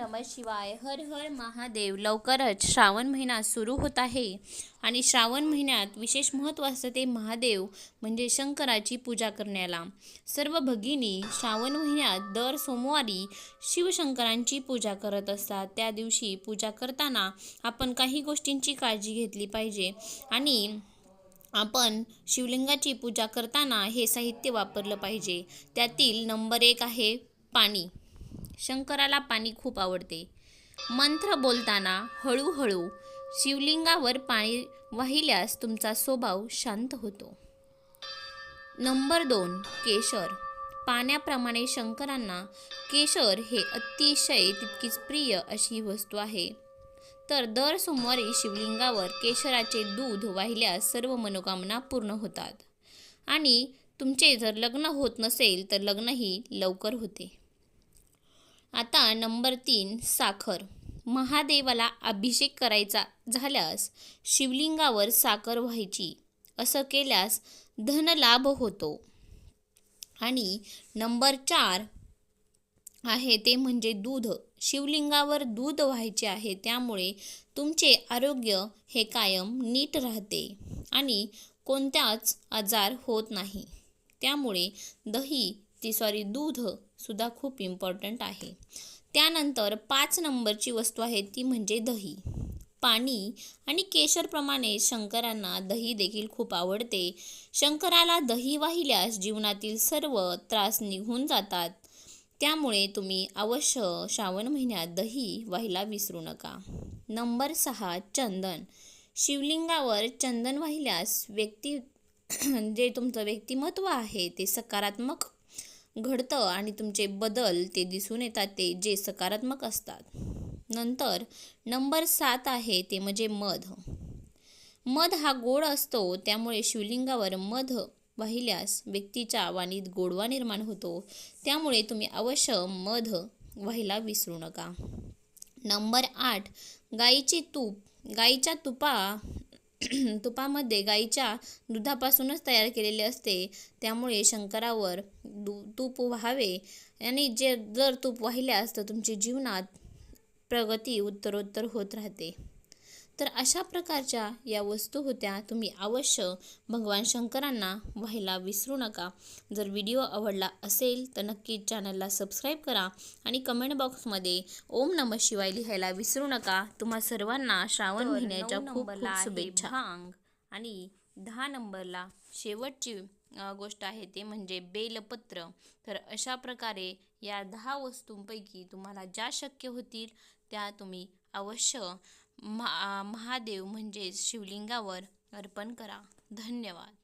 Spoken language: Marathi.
नम शिवाय. हर हर महादेव. लवकरच श्रावण महिना सुरू होत आहे. आणि श्रावण महिन्यात विशेष महत्त्व असतं ते महादेव म्हणजे शंकराची पूजा करण्याला. सर्व भगिनी श्रावण महिन्यात दर सोमवारी शिवशंकरांची पूजा करत असतात. त्या दिवशी पूजा करताना आपण काही गोष्टींची काळजी घेतली पाहिजे. आणि आपण शिवलिंगाची पूजा करताना हे साहित्य वापरलं पाहिजे. त्यातील नंबर एक आहे पाणी. शंकराला पाणी खूप आवडते. मंत्र बोलताना हळूहळू शिवलिंगावर पाणी वाहिल्यास तुमचा स्वभाव शांत होतो. नंबर दोन केशर. पाण्याप्रमाणे शंकरांना केशर हे अतिशय तितकीच प्रिय अशी वस्तू आहे. तर दर सोमवारी शिवलिंगावर केशराचे दूध वाहिल्यास सर्व मनोकामना पूर्ण होतात. आणि तुमचे जर लग्न होत नसेल तर लग्नही लवकर होते. आता नंबर तीन साखर. महादेवाला अभिषेक करायचा झाल्यास शिवलिंगावर साखर व्हायची. असं केल्यास धनलाभ होतो. आणि नंबर चार आहे ते म्हणजे दूध. शिवलिंगावर दूध व्हायचे आहे त्यामुळे तुमचे आरोग्य हे कायम नीट राहते आणि कोणत्याच आजार होत नाही. त्यामुळे दही ती सॉरी दूध सुद्धा खूप इम्पॉर्टंट आहे. त्यानंतर पाच नंबरची वस्तू आहे ती म्हणजे दही. पाणी आणि केशरप्रमाणे शंकरांना दही देखील खूप आवडते. शंकराला दही वाहिल्यास जीवनातील सर्व त्रास निघून जातात. त्यामुळे तुम्ही अवश्य श्रावण महिन्यात दही व्हायला विसरू नका. नंबर सहा चंदन. शिवलिंगावर चंदन वाहिल्यास व्यक्ती जे तुमचं व्यक्तिमत्व आहे ते सकारात्मक घडतं आणि तुमचे बदल ते दिसून येतात ते जे सकारात्मक असतात. नंतर नंबर सात आहे ते म्हणजे मध. मध हा गोड असतो त्यामुळे शिवलिंगावर मध वाहिल्यास व्यक्तीच्या वाणीत गोडवा निर्माण होतो. त्यामुळे तुम्ही अवश्य मध व्हायला विसरू नका. नंबर आठ गाईचे तूप. गाईच्या तुपा तुपामध्ये गाईच्या दुधापासूनच तयार केलेले असते. त्यामुळे शंकरावर दू तूप व्हावे. आणि जे जर तूप वाहिल्यास तर तुमच्या जीवनात प्रगती उत्तरोत्तर होत राहते. तर अशा प्रकारच्या या वस्तू होत्या तुम्ही अवश्य भगवान शंकरांना व्हायला विसरू नका. जर व्हिडिओ आवडला असेल तर नक्कीच चॅनलला सबस्क्राईब करा आणि कमेंट बॉक्समध्ये ओम नम शिवाय लिहायला विसरू नका. तुम्हा सर्वांना श्रावण महिन्याच्या खूप खूप शुभेच्छा. आणि दहा नंबरला शेवटची गोष्ट आहे ते म्हणजे बेलपत्र. तर अशा प्रकारे या दहा वस्तूंपैकी तुम्हाला ज्या शक्य होतील त्या तुम्ही अवश्य महा महादेव म्हणजेच शिवलिंगावर अर्पण करा. धन्यवाद.